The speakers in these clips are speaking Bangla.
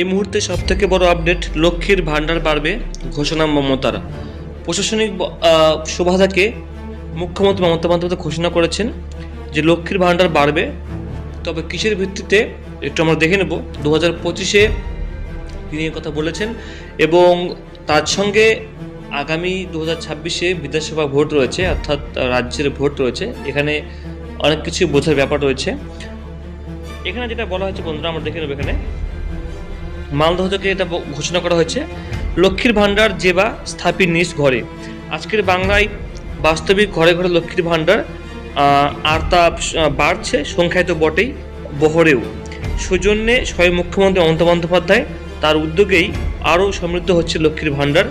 এই মুহূর্তে সব থেকে বড় আপডেট লক্ষ্মীর ভাণ্ডার বাড়বে ঘোষণা মমতার। প্রশাসনিক থেকে মুখ্যমন্ত্রী মমতা বন্দ্যোপাধ্যায় ঘোষণা করেছেন যে লক্ষ্মীর ভাণ্ডার বাড়বে। তবে কিসের ভিত্তিতে একটু আমরা দেখে নেব। দু হাজার পঁচিশে তিনি কথা বলেছেন এবং তার সঙ্গে আগামী দু হাজার ছাব্বিশে বিধানসভা ভোট রয়েছে, অর্থাৎ রাজ্যের ভোট রয়েছে। এখানে অনেক কিছু বোঝার ব্যাপার রয়েছে। এখানে যেটা বলা হয়েছে বন্ধুরা, আমরা দেখে নেব এখানে। মালদহ থেকে এটা ঘোষণা করা হয়েছে। লক্ষ্মীর ভাণ্ডার যেবা স্থাপী নিজ ঘরে। আজকের বাংলায় বাস্তবিক ঘরে ঘরে লক্ষ্মীর ভাণ্ডার আর তা বাড়ছে, সংখ্যায় তো বটেই, বহরেও। সৌজন্যে স্বয়ং মুখ্যমন্ত্রী মমতা বন্দ্যোপাধ্যায় তার উদ্যোগেই আরও সমৃদ্ধ হচ্ছে লক্ষ্মীর ভাণ্ডার।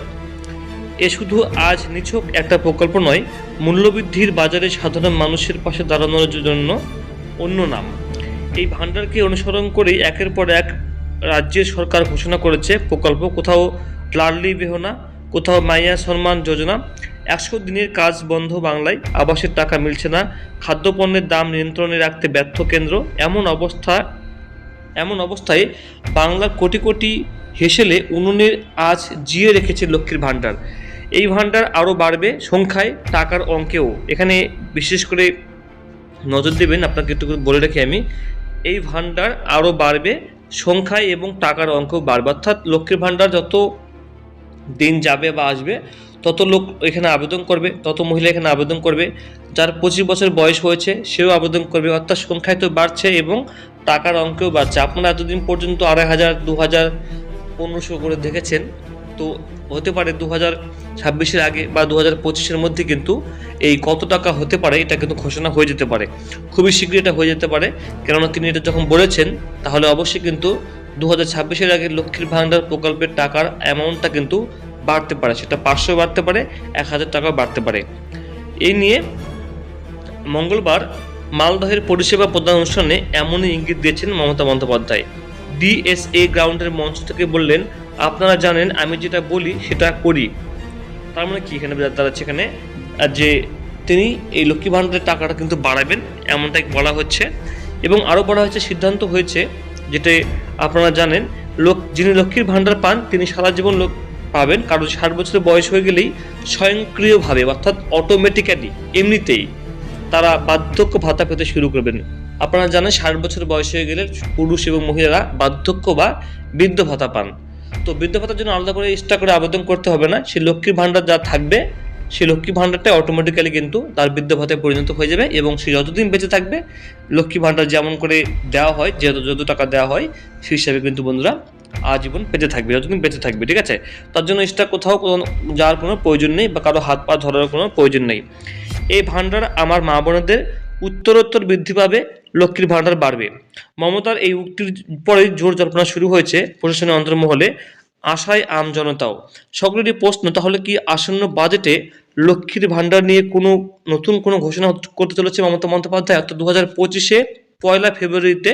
এ শুধু আজ নিছক একটা প্রকল্প নয়, মূল্যবৃদ্ধির বাজারে সাধারণ মানুষের পাশে দাঁড়ানোর জন্য অন্য নাম। এই ভাণ্ডারকে অনুসরণ করেই একের পর এক রাজ্যের সরকার ঘোষণা করেছে প্রকল্প, কোথাও লাডলি বেহনা, কোথাও মাইয়া সম্মান যোজনা, একশো দিনের কাজ বন্ধ বাংলায়, আবাসের টাকা মিলছে না, খাদ্যপণ্যের দাম নিয়ন্ত্রণে রাখতে ব্যর্থ কেন্দ্র, এমন অবস্থা, এমন অবস্থায় বাংলার কোটি কোটি হেসেলে উনুনের আজ জিয়ে রেখেছে লক্ষ্মীর ভাণ্ডার। এই ভাণ্ডার আরও বাড়বে সংখ্যায় টাকার অঙ্কেও। এখানে বিশেষ করে নজর দেবেন, আপনাকে একটু বলে রাখি আমি, এই ভাণ্ডার আরও বাড়বে সংখ্যায় এবং টাকার অঙ্ক বাড়বে। অর্থাৎ লক্ষ্মীর ভাণ্ডার যত দিন যাবে বা আসবে, তত লোক এখানে আবেদন করবে, তত মহিলা এখানে আবেদন করবে। যার পঁচিশ বছর বয়স হয়েছে, সেও আবেদন করবে। অর্থাৎ সংখ্যায় তো বাড়ছে এবং টাকার অঙ্কেও বাড়ছে। আপনারা এতদিন পর্যন্ত আড়াই হাজার, দু হাজার পনেরোশো করে দেখেছেন। তো হতে পারে দু হাজার ছাব্বিশের আগে বা দু হাজার পঁচিশের মধ্যে কিন্তু এই কত টাকা হতে পারে এটা কিন্তু ঘোষণা হয়ে যেতে পারে। খুবই শীঘ্রই এটা হয়ে যেতে পারে। কেননা তিনি এটা যখন বলেছেন, তাহলে অবশ্যই কিন্তু দু হাজার ছাব্বিশের আগে লক্ষ্মীর ভাণ্ডার প্রকল্পের টাকার অ্যামাউন্টটা কিন্তু বাড়তে পারে, সেটা পাঁচশো বাড়তে পারে, এক হাজার টাকা বাড়তে পারে। এই নিয়ে মঙ্গলবার মালদহের পরিষেবা প্রদান অনুষ্ঠানে এমনই ইঙ্গিত দিয়েছেন মমতা বন্দ্যোপাধ্যায়। ডিএসএ গ্রাউন্ডের মঞ্চ থেকে বললেন আপনারা জানেন, আমি যেটা বলি, সেটা করি। তার মানে কি? এখানে দাঁড়াচ্ছে এখানে। যে তিনি এই লক্ষ্মী ভাণ্ডারের টাকাটা কিন্তু বাড়াবেন, এমনটাই বলা হচ্ছে। এবং আরও বলা হয়েছে, সিদ্ধান্ত হয়েছে, যেটা আপনারা জানেন, লোক, যিনি লক্ষ্মীর ভাণ্ডার পান, তিনি সারা জীবন লোক পাবেন। কারণ ষাট বছরের বয়স হয়ে গেলেই স্বয়ংক্রিয়ভাবে, অর্থাৎ অটোমেটিক্যালি এমনিতেই তারা বার্ধক্য ভাতা পেতে শুরু করবেন। আপনারা জানেন, ষাট বছর বয়স হয়ে গেলে পুরুষ এবং মহিলারা বার্ধক্য বা বৃদ্ধ ভাতা পান। তো বৃদ্ধ ভাতার জন্য আলাদা করে এক্সট্রা করে আবেদন করতে হবে না। সেই লক্ষ্মীর ভাণ্ডার যা থাকবে, সেই লক্ষ্মী ভাণ্ডারটা অটোমেটিক্যালি কিন্তু তার বৃদ্ধ ভাতায় পরিণত হয়ে যাবে এবং সে যতদিন বেঁচে থাকবে লক্ষ্মী ভাণ্ডার যেমন করে দেওয়া হয়, যে যত টাকা দেওয়া হয়, সেই হিসাবে কিন্তু বন্ধুরা আজীবন বেঁচে থাকবে, যতদিন বেঁচে থাকবে, ঠিক আছে? তার জন্য এক্সট্রা কোথাও যাওয়ার কোনো প্রয়োজন নেই বা কারও হাত পা ধরার কোনো প্রয়োজন নেই। এই ভাণ্ডার আমার মা বোনদের উত্তরোত্তর বৃদ্ধি পাবে লক্ষ্মীর ভাণ্ডার বাড়বে। মমতার এই উক্তির পরে জোর জল্পনা শুরু হয়েছে প্রশাসনের অন্তর্মহলে, আশায় আম জনতাও। সকলেরই প্রশ্ন, তাহলে কি আসন্ন বাজেটে লক্ষ্মীর ভাণ্ডার নিয়ে কোনো নতুন কোনো ঘোষণা করতে চলেছে মমতা বন্দ্যোপাধ্যায়? অর্থাৎ দু হাজার পঁচিশে পয়লা ফেব্রুয়ারিতে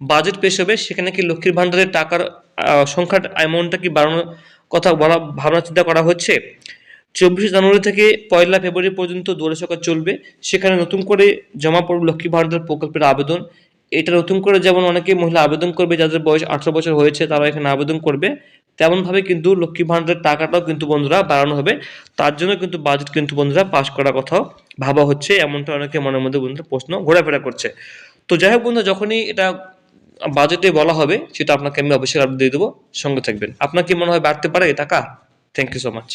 বাজেট পেশ হবে, সেখানে কি লক্ষ্মীর ভাণ্ডারের টাকার সংখ্যার অ্যামাউন্টটা কি বাড়ানোর কথা বলা, ভাবনা চিন্তা করা হচ্ছে? চব্বিশে জানুয়ারি থেকে পয়লা ফেব্রুয়ারি পর্যন্ত দুয়ারে সরকার চলবে। সেখানে নতুন করে জমা পড়বে লক্ষ্মী ভাণ্ডার প্রকল্পের আবেদন। এটা নতুন করে যেমন অনেকে মহিলা আবেদন করবে, যাদের বয়স আঠারো বছর হয়েছে, তারা এখানে আবেদন করবে। তেমনভাবে কিন্তু লক্ষ্মী ভাণ্ডারের টাকাটাও কিন্তু বন্ধুরা বাড়ানো হবে। তার জন্য কিন্তু বাজেট কিন্তু বন্ধুরা পাশ করার কথাও ভাবা হচ্ছে। এমনটা অনেকে মনের মধ্যে বন্ধুরা প্রশ্ন ঘোরাফেরা করছে। তো যাই হোক বন্ধু যখনই এটা বাজেটে বলা হবে, সেটা আপনাকে আমি অবশ্যই আপডেট দিয়ে দেবো। সঙ্গে থাকবেন। আপনার কি মনে হয় বাড়তে পারে এই টাকা? Thank you so much